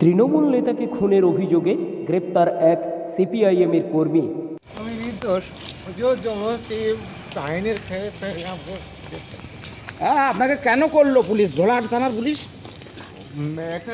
তৃণমূল নেতাকে খুনের অভিযোগে গ্রেপ্তার এক সিপিআইএমের কর্মী। আমি নির্দোষ হ্যাঁ আপনাকে কেন করল পুলিশ? ঢোলাহাট থানার পুলিশ? একটা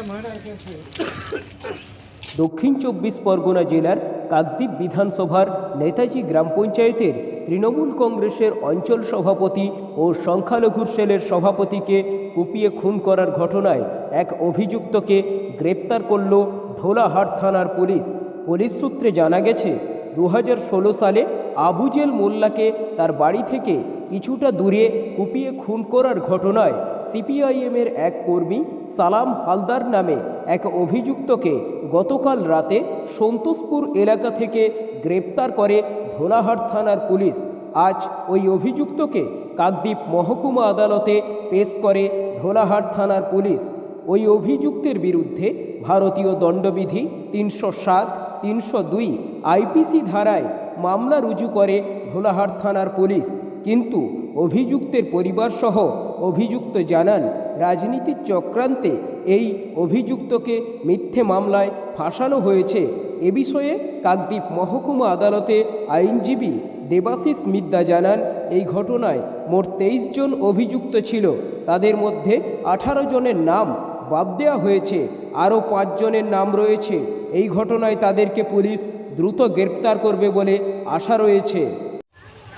দক্ষিণ চব্বিশ পরগনা জেলার কাকদ্বীপ বিধানসভার নেতাজি গ্রাম পঞ্চায়েতের তৃণমূল কংগ্রেসের অঞ্চল সভাপতি ও সংখ্যালঘু সেলের সভাপতিকে কুপিয়ে খুন করার ঘটনায় এক অভিযুক্তকে গ্রেপ্তার করল ঢোলাহাট থানার পুলিশ। পুলিশ সূত্রে জানা গেছে দু হাজার ষোলো সালে আবুজেল মোল্লাকে তার বাড়ি থেকে কিছুটা দূরে কুপিয়ে খুন করার ঘটনায় সিপিআইএমের এক কর্মী সালাম হালদার নামে এক অভিযুক্তকে গতকাল রাতে সন্তোষপুর এলাকা থেকে গ্রেপ্তার করে ঢোলাহাট থানার পুলিশ। আজ ওই অভিযুক্তকে কাকদ্বীপ মহকুমা আদালতে পেশ করে ঢোলাহাট থানার পুলিশ। ওই অভিযুক্তের বিরুদ্ধে ভারতীয় দণ্ডবিধি তিনশো সাত, তিনশো দুই আইপিসি ধারায় মামলা রুজু করে ভোলাহাট থানার পুলিশ। কিন্তু অভিযুক্তের পরিবারসহ অভিযুক্ত জানান, রাজনীতির চক্রান্তে এই অভিযুক্তকে মিথ্যে মামলায় ফাঁসানো হয়েছে। এ বিষয়ে কাকদ্বীপ মহকুমা আদালতে আইনজীবী দেবাশিস মিদ্যা জানান, এই ঘটনায় মোট তেইশ জন অভিযুক্ত ছিল। তাদের মধ্যে আঠারো জনের নাম বাদ দেওয়া হয়েছে। আরও পাঁচজনের নাম রয়েছে। এই ঘটনায় তাদেরকে পুলিশ দ্রুত গ্রেপ্তার করবে বলে আশা রয়েছে।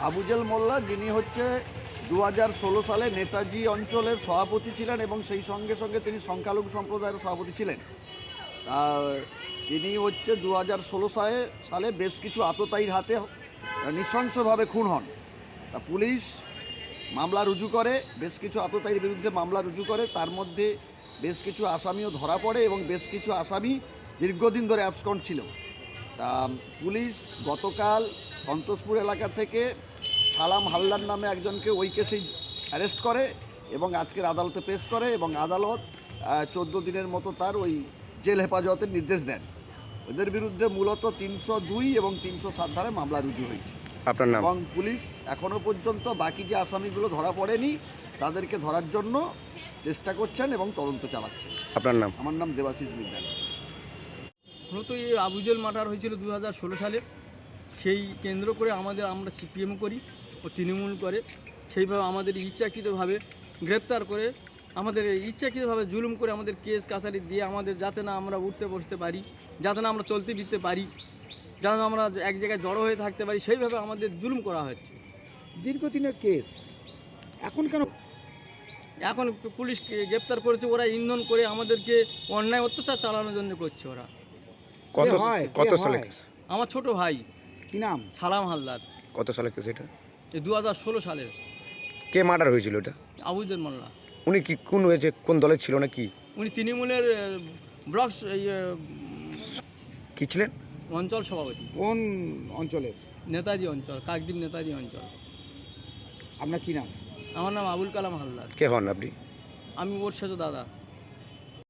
আবুজেল মোল্লা, যিনি হচ্ছে দু হাজার ষোলো সালে নেতাজি অঞ্চলের সভাপতি ছিলেন এবং সেই সঙ্গে সঙ্গে তিনি সংখ্যালঘু সম্প্রদায়ের সভাপতি ছিলেন। তিনি হচ্ছে দু হাজার ষোলো সালে সালে বেশ কিছু আততায়ীর হাতে নৃশংসভাবে খুন হন। তা পুলিশ মামলা রুজু করে, বেশ কিছু আততায়ীর বিরুদ্ধে মামলা রুজু করে, তার মধ্যে বেশ কিছু আসামিও ধরা পড়ে এবং বেশ কিছু আসামি দীর্ঘদিন ধরে অ্যাবসকন্ট ছিল। তা পুলিশ গতকাল সন্তোষপুর এলাকা থেকে সালাম হালদার নামে একজনকে ওই কেসেই অ্যারেস্ট করে এবং আজকের আদালতে পেশ করে এবং আদালত চোদ্দ দিনের মতো তার ওই জেল হেফাজতের নির্দেশ দেন। ওদের বিরুদ্ধে মূলত তিনশো দুই এবং তিনশো সাত ধারে মামলা রুজু হয়েছে। এবং পুলিশ এখনও পর্যন্ত বাকি যে আসামিগুলো ধরা পড়েনি তাদেরকে ধরার জন্য চেষ্টা করছেন এবং তদন্ত চালাচ্ছেন। আপনার নাম? আমার নাম দেবাশিস বিদ্যান। মূলত এই আবুজেল মার্ডার হয়েছিল দু হাজার ষোলো সালে। সেই কেন্দ্র করে আমাদের আমরা সিপিএম করি ও তৃণমূল করে। সেইভাবে আমাদের ইচ্ছাকৃতভাবে গ্রেপ্তার করে আমাদের ইচ্ছাকৃতভাবে জুলুম করে আমাদের কেস কাছারি দিয়ে আমাদের যাতে না আমরা উঠতে বসতে পারি যাতে না আমরা চলতে ফিরতে পারি যাতে না আমরা এক জায়গায় জড়ো হয়ে থাকতে পারি সেইভাবে আমাদের জুলুম করা হচ্ছে। দীর্ঘদিনের কেস। এখন কেন এখন পুলিশ গ্রেপ্তার করেছে ওরা ইন্ধন করে আমাদেরকে অন্যায় অত্যাচার চালানোর জন্য করছে ওরা। কত? কে কত সালে হয়? আমার ছোট ভাই কি নাম? সালাম হালদার। কত সালে কেস এটা? এই দু হাজার ষোলো সালের কে মার্ডার হয়েছিল এটা আবুদের মোল্লা। উনি কি কোন হয়েছে কোন দলের ছিল না কি? উনি তৃণমূলের ব্লক স- এই, আহ, কি ছিলেন? অঞ্চল সভাপতি। কোন অঞ্চলের? নেতাজি অঞ্চল কাকদ্বীপ নেতাজি অঞ্চল। আপনার কি নাম? আমার নাম আবুল কালাম হালদার। কে হন আপনি? আমি ওর সাথে দাদা।